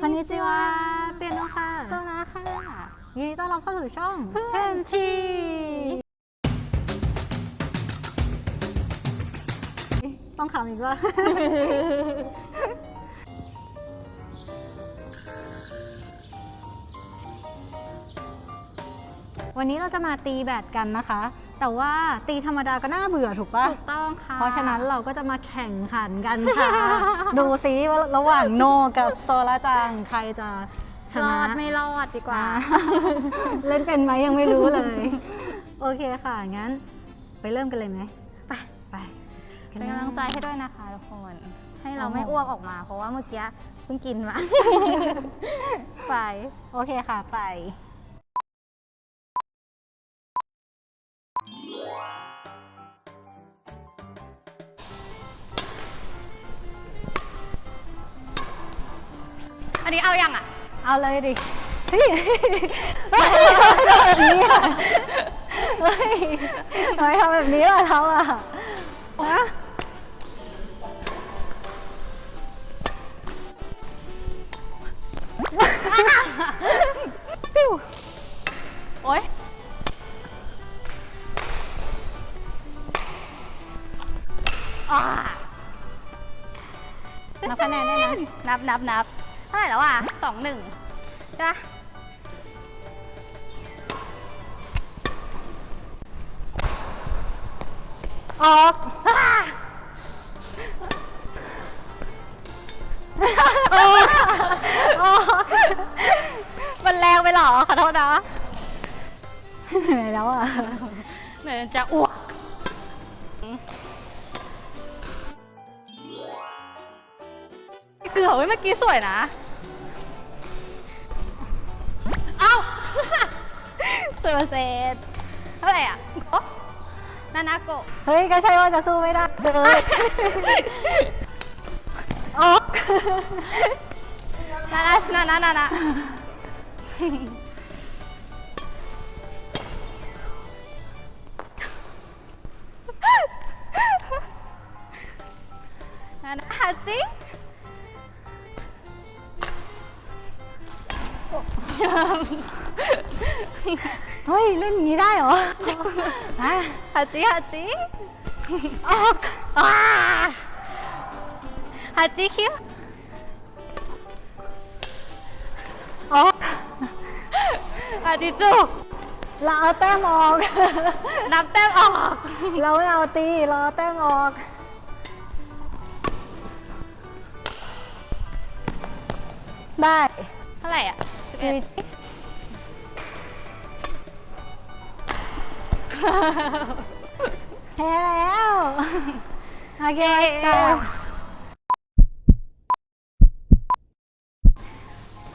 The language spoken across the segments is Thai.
คอนิจิวะเปียโนค่ะโซนาค่ะ ยินดีต้อนรับเข้าสู่ช่องเพื่อนชีต้องขำอีกว่าวันนี้เราจะมาตีแบดกันนะคะ แต่ว่าตีธรรมดาก็น่าเบื่อถูกปะถูกต้องค่ะ เพราะฉะนั้นเราก็จะมาแข่งขันกันค่ะ ดูซิว่าระหว่างโนกับโซลาจังใครจะชรนะ อดไม่รอดดีกว่าอ่า เล่นเป็นไหมยังไม่รู้เลย โอเคค่ะ งั้น ไปเริ่มกันเลยไหมไป ไปเป็นกำลังใจให้ด้วยนะคะทุกคน ให้เราครับผมไม่อ้วกออกมา เพราะว่าเมื่อกี้เพิ่งกินมา ไป โอเคค่ะ ไป นนี้เอายังอะ เอาเลยดิเฮ้ยทำไมทำแบบนี้อะเฮ้ยทำไมทำแบบนี้ล่ะเขาอะฮะปิ้วโอ๊ยอ่านับคะแนนได้นะนับนับนับเท่าไหร่แล้วอะสองหนึ่งใช่ปะออกอ่าออกมันแรงไปเหรอ ขอโทษนะเหนื่อยแล้วอะเหมือนจะอ้วกเกือบเว้ยเมื่อกี้สวยนะ สุดเซตเท่าไหร่อะโอ๊ะนานาโกะเฮ้ยก็ใช่ว่าจะสู้ไม่ได้เลยออกนานานานานานานานาฮัจิ เฮ้ย เล่นอย่างนี้ได้เหรอฮะฮัจิฮัจิออกว้าฮัจิคิวออกฮัจิจุกเราเอาแต้มออก นับแต้มออก เราไม่เอาตีเราเอาแต้มออก ได้ เท่าไหร่อะสิบเอ็ตีด แพ้แล้วโอเคเย้ต่อ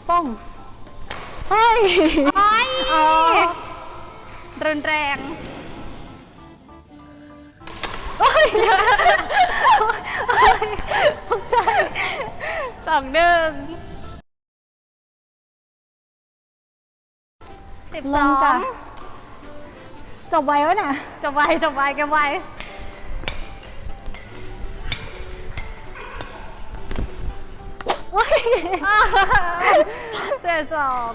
ป้องเฮ้ยโอ้ยอ๋อรุนแรงโอ้ยสองหนึ่งสิบลสอง จ้ะจบไววะเนี่ยจบไวจบไวแกไวโอ้ยเจ็ดสอง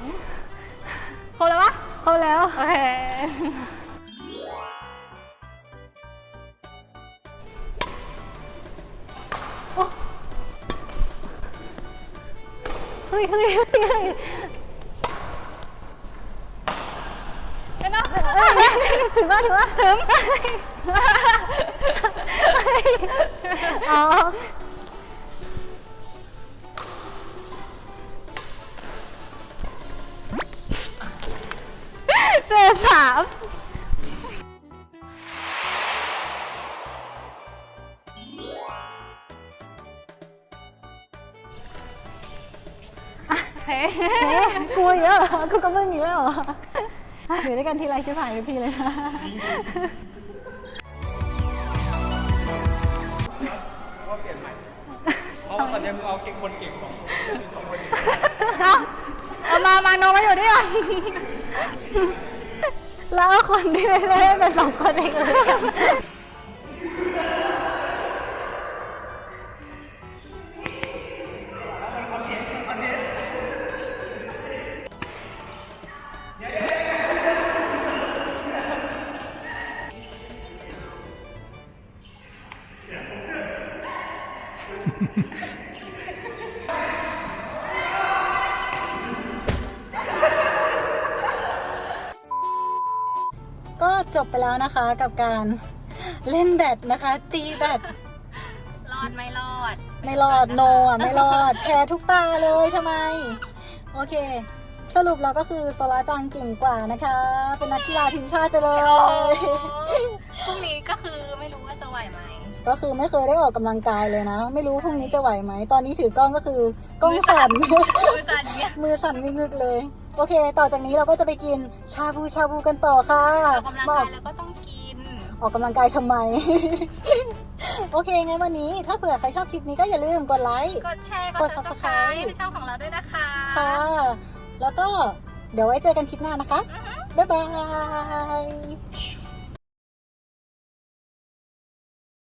ครบแล้วปะเขาแล้ว โอเค เฮ้ยเฮ้ยเฮ้ยเฮ้ย ไม่ต้อง ถึงว่าถึงว่าถึงอ๋อเจ็ดสามโอเคเอ๊ะกลัวเยอะเหรอกูก็ไม่มีแล้วเหรอ อยู่ด้วยกันทีไรชิบหายทุกทีเลยนะเพราะว่าตอนนี้มึงเอาเก่งคนเก่งของสองคนเอาเอามามาโนมาอยู่นี่ก่อนแล้วคนที่ไม่ได้เป็นสองคนเองเลย ก็จบไปแล้วนะคะกับการเล่นแบดนะคะ ตีแบดรอดไม่รอด ไม่รอดโนอะไม่รอดแพ้ทุกตาเลยทำไม โอเค สรุปเราก็คือโซลาจังเก่งกว่านะคะ เป็นนักกีฬาทีมชาติไปเลย พรุ่งนี้ก็คือไม่รู้ว่าจะไหวไหม ก็คือไม่เคยได้ออกกำลังกายเลยนะ ไม่รู้พรุ่งนี้จะไหวไหม ตอนนี้ถือกล้องก็คือกล้องสั่น มือสั่นเนี่ยมือสั่นงึกๆเลย โอเค ต่อจากนี้เราก็จะไปกินชาบูชาบูกันต่อค่ะออกกำลังมาอกาอยกแล้วก็ต้องกิน ออกกำลังกายทำไม โอเคงั้นวันนี้ ถ้าเผื่อใครชอบคลิปนี้ก็อย่าลืมกดไลค์ กดแชร์กกดด Subscribe subscribe ในช่องของเราด้วยนะคะ ค่ะ แล้วก็เดี๋ยวไว้เจอกันคลิปหน้านะคะ บ๊ายบาย